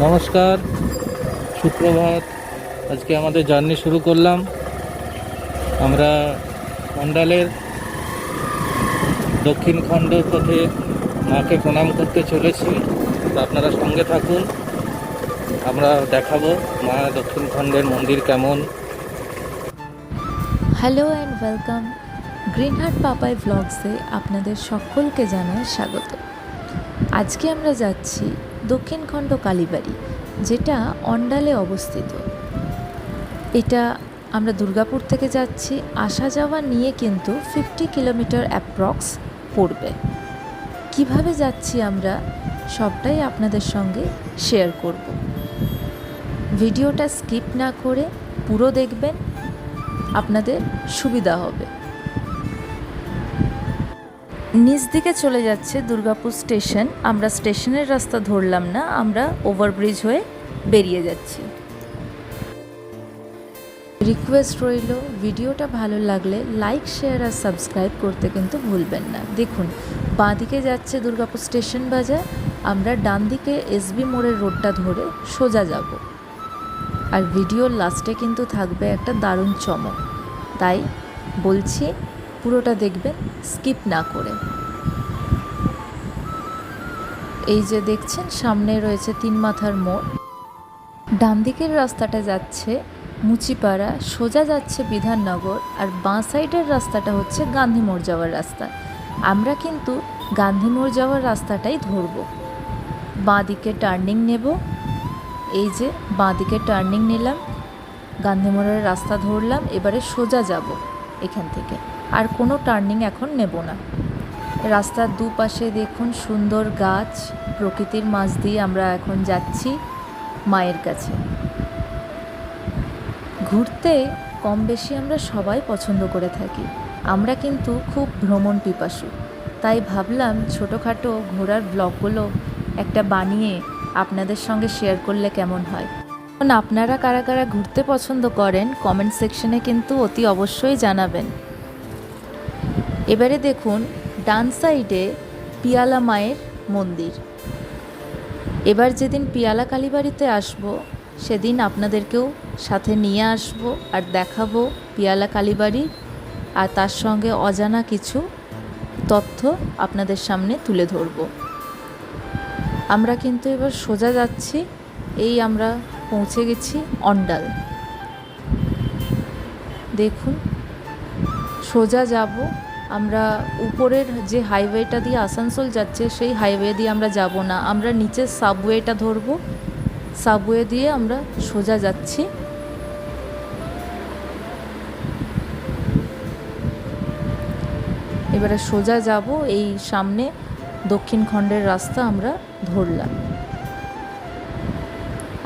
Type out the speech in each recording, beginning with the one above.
নমস্কার, সুপ্রভাত। আজকে আমাদের জার্নি শুরু করলাম। আমরা মন্ডালের দক্ষিণ খণ্ড পথে মাকে প্রণাম করতে চলেছি। আপনারা সঙ্গে থাকুন। আমরা দেখাবো মা দক্ষিণ খণ্ডের মন্দির কেমন। Hello and welcome Greenheart Papai ভ্লগসে আপনাদের সকলকে জানাই স্বাগত। আজকে আমরা যাচ্ছি দক্ষিণখণ্ড কালীবাড়ি, যেটা অন্ডালে অবস্থিত। এটা আমরা দুর্গাপুর থেকে যাচ্ছি, আসা যাওয়া নিয়ে কিন্তু ফিফটি কিলোমিটার অ্যাপ্রক্স পড়বে। কীভাবে যাচ্ছি আমরা সবটাই আপনাদের সঙ্গে শেয়ার করব। ভিডিওটা স্কিপ না করে পুরো দেখবেন, আপনাদের সুবিধা হবে। নিচ দিকে চলে যাচ্ছে দুর্গাপুর স্টেশন। আমরা স্টেশনের রাস্তা ধরলাম না, আমরা ওভারব্রিজ হয়ে বেরিয়ে যাচ্ছি। রিকোয়েস্ট রইল, ভিডিওটা ভালো লাগলে লাইক, শেয়ার আর সাবস্ক্রাইব করতে কিন্তু ভুলবেন না। দেখুন, বাঁদিকে যাচ্ছে দুর্গাপুর স্টেশন বাজার, আমরা ডান দিকে এসবি মোড়ের রোডটা ধরে সোজা যাব। আর ভিডিওর লাস্টে কিন্তু থাকবে একটা দারুণ চমক। তাই বলছি পুরোটা দেখবেন, স্কিপ না করে। এই যে দেখছেন, সামনে রয়েছে তিন মাথার মোড়। ডান দিকের রাস্তাটা যাচ্ছে মুচিপাড়া, সোজা যাচ্ছে বিধাননগর, আর বাঁ সাইডের রাস্তাটা হচ্ছে গান্ধী মোড় যাওয়ার রাস্তা। আমরা কিন্তু গান্ধী মোড় যাওয়ার রাস্তাটাই ধরব। বাঁ দিকে টার্নিং নেব। এই যে বাঁ দিকে টার্নিং নিলাম। গান্ধী মোড়ের রাস্তা ধরলাম, এবারে সোজা যাব এখান থেকে। আর কোনো টার্নিং এখন নেব না। রাস্তার দুপাশে দেখুন সুন্দর গাছ, প্রকৃতির মাঝ দিয়ে আমরা এখন যাচ্ছি মায়ের কাছে। ঘুরতে কম বেশি আমরা সবাই পছন্দ করে থাকি। আমরা কিন্তু খুব ভ্রমণ পিপাসু। তাই ভাবলাম ছোটোখাটো ঘোরার ব্লগগুলো একটা বানিয়ে আপনাদের সঙ্গে শেয়ার করলে কেমন হয়? আপনারা কারা কারা ঘুরতে পছন্দ করেন কমেন্ট সেকশনে কিন্তু অতি অবশ্যই জানাবেন। এবারে দেখুন ডান সাইডে পিয়ালা মায়ের মন্দির। এবার যেদিন পিয়ালা কালীবাড়িতে আসব, সেদিন আপনাদেরকেও সাথে নিয়ে আসব আর দেখাবো পিয়ালা কালীবাড়ি আর তার সঙ্গে অজানা কিছু তথ্য আপনাদের সামনে তুলে ধরব। আমরা কিন্তু এবার সোজা যাচ্ছি, এই আমরা পৌঁছে গেছি অন্ডাল। দেখুন, সোজা যাব আমরা উপরের যে হাইওয়েটা দিয়ে আসানসোল যাচ্ছে, সেই হাইওয়ে দিয়ে আমরা যাব না। আমরা নিচের সাবওয়েটা ধরবো। সাবওয়ে দিয়ে আমরা সোজা যাচ্ছি। এবারে সোজা যাব, এই সামনে দক্ষিণ খণ্ডের রাস্তা আমরা ধরলাম।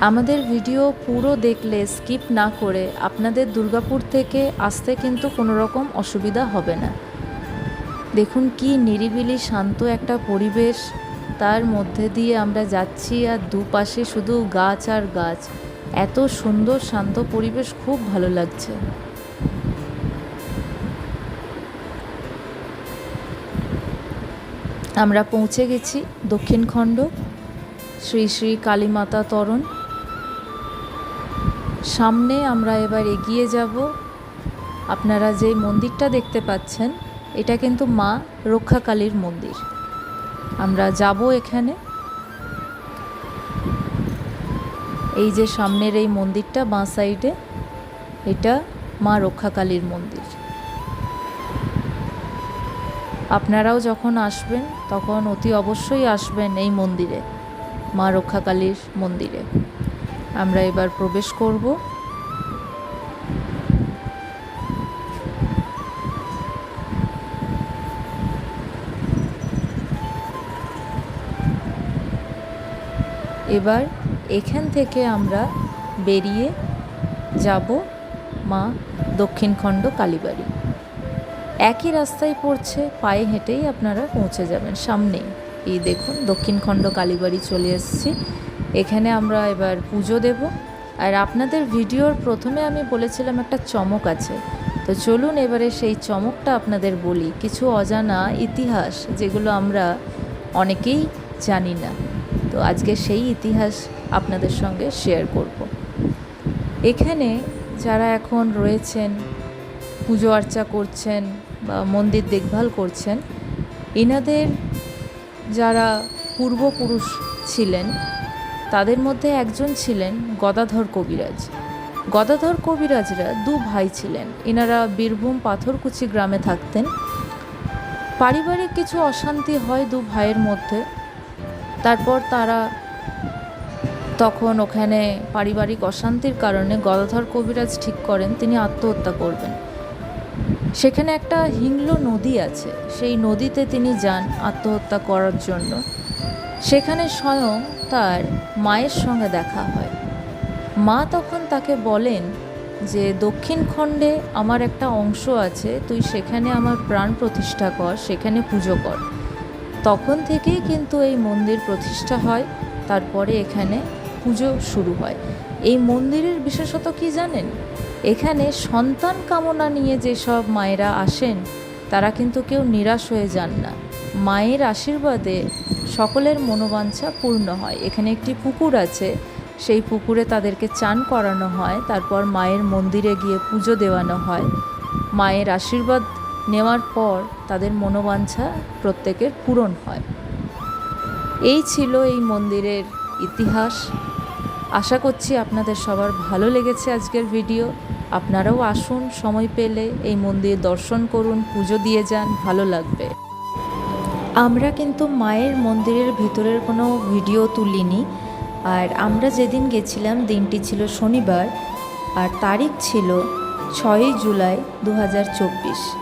আমাদের ভিডিও পুরো দেখলে স্কিপ না করে আপনাদের দুর্গাপুর থেকে আসতে কিন্তু কোনো রকম অসুবিধা হবে না। দেখুন কি নিরিবিলি, শান্ত একটা পরিবেশ। তার মধ্যে দিয়ে আমরা যাচ্ছি আর দুপাশে শুধু গাছ আর গাছ। এত সুন্দর, শান্ত পরিবেশ, খুব ভালো লাগছে। আমরা পৌঁছে গেছি দক্ষিণখণ্ড শ্রী শ্রী কালীমাতা তরণ। সামনে আমরা এবার এগিয়ে যাব। আপনারা যে মন্দিরটা দেখতে পাচ্ছেন এটা কিন্তু মা রক্ষাকালীর মন্দির। আমরা যাব এখানে। এই যে সামনের এই মন্দিরটা, বাঁ সাইডে, এটা মা রক্ষাকালীর মন্দির। আপনারাও যখন আসবেন, তখন অতি অবশ্যই আসবেন এই মন্দিরে, মা রক্ষাকালীর মন্দিরে। আমরা এবার প্রবেশ করব। এবার এখান থেকে আমরা বেরিয়ে যাব মা দক্ষিণখণ্ড কালীবাড়ি। একই রাস্তায় পড়ছে, পায়ে হেঁটেই আপনারা পৌঁছে যাবেন সামনেই। এই দেখুন, দক্ষিণখণ্ড কালীবাড়ি চলে এসেছি। এখানে আমরা এবার পুজো দেব। আর আপনাদের ভিডিওর প্রথমে আমি বলেছিলাম একটা চমক আছে। তো চলুন এবারে সেই চমকটা আপনাদের বলি। কিছু অজানা ইতিহাস যেগুলো আমরা অনেকেই জানি না। তো আজকে সেই ইতিহাস আপনাদের সঙ্গে শেয়ার করব। এখানে যারা এখন রয়েছেন, পুজো আর্চা করছেন বা মন্দির দেখভাল করছেন, এনাদের যারা পূর্বপুরুষ ছিলেন, তাদের মধ্যে একজন ছিলেন গদাধর কবিরাজ। গদাধর কবিরাজরা দু ভাই ছিলেন। এনারা বীরভূম পাথরকুচি গ্রামে থাকতেন। পারিবারিক কিছু অশান্তি হয় দু ভাইয়ের মধ্যে। তারপর তারা তখন ওখানে পারিবারিক অশান্তির কারণে গদাধর কবিরাজ ঠিক করেন, তিনি আত্মহত্যা করবেন। সেখানে একটা হিংল নদী আছে, সেই নদীতে তিনি যান আত্মহত্যা করার জন্য। সেখানে স্বয়ং তার মায়ের সঙ্গে দেখা হয়। মা তখন তাকে বলেন যে, দক্ষিণ খণ্ডে আমার একটা অংশ আছে, তুই সেখানে আমার প্রাণ প্রতিষ্ঠা কর, সেখানে পুজো কর। তখন থেকেই কিন্তু এই মন্দির প্রতিষ্ঠা হয়, তারপরে এখানে পুজো শুরু হয়। এই মন্দিরের বিশেষত কি জানেন? এখানে সন্তান কামনা নিয়ে যেসব মায়েরা আসেন, তারা কিন্তু কেউ নিরাশ হয়ে যান না। মায়ের আশীর্বাদে সকলের মনোবাঞ্ছা পূর্ণ হয়। এখানে একটি পুকুর আছে, সেই পুকুরে তাদেরকে চান করানো হয়, তারপর মায়ের মন্দিরে গিয়ে পুজো দেওয়ানো হয়। মায়ের আশীর্বাদ নেওয়ার পর তাদের মনোবাঞ্ছা প্রত্যেকের পূরণ হয়। এই ছিল এই মন্দিরের ইতিহাস। আশা করছি আপনাদের সবার ভালো লেগেছে আজকের ভিডিও। আপনারাও আসুন, সময় পেলে এই মন্দির দর্শন করুন, পুজো দিয়ে যান, ভালো লাগবে। আমরা কিন্তু মায়ের মন্দিরের ভিতরের কোনো ভিডিও তুলিনি। আর আমরা যেদিন গেছিলাম, দিনটি ছিল শনিবার। আর তারিখ ছিল ছয়ই জুলাই দু হাজার চব্বিশ।